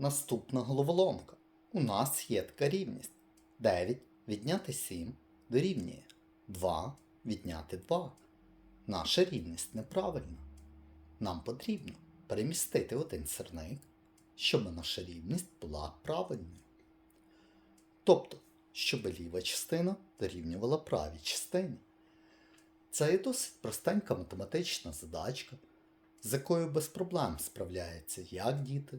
Наступна головоломка. У нас є така рівність. 9 відняти 7 дорівнює 2 відняти 2. Наша рівність неправильна. Нам потрібно перемістити один сирник, щоб наша рівність була правильною. Тобто, щоб ліва частина дорівнювала правій частині. Це є досить простенька математична задачка, з якою без проблем справляються як діти,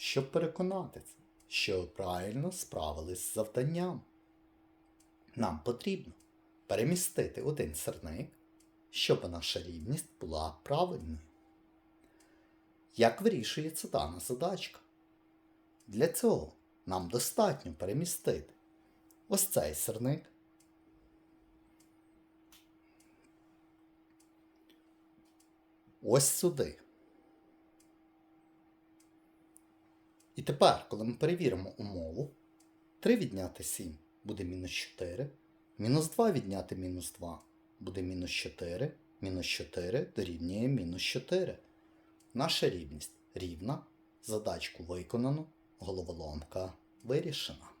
щоб переконатися, що ви правильно справились з завданням. Нам потрібно перемістити один сирник, щоб наша рівність була правильною. Як вирішується дана задачка? Для цього нам достатньо перемістити ось цей сирник. Ось сюди. І тепер, коли ми перевіримо умову, 3 відняти 7 буде мінус 4, мінус 2 відняти мінус 2 буде мінус 4, мінус 4 дорівнює мінус 4. Наша рівність рівна, задачку виконано, головоломка вирішена.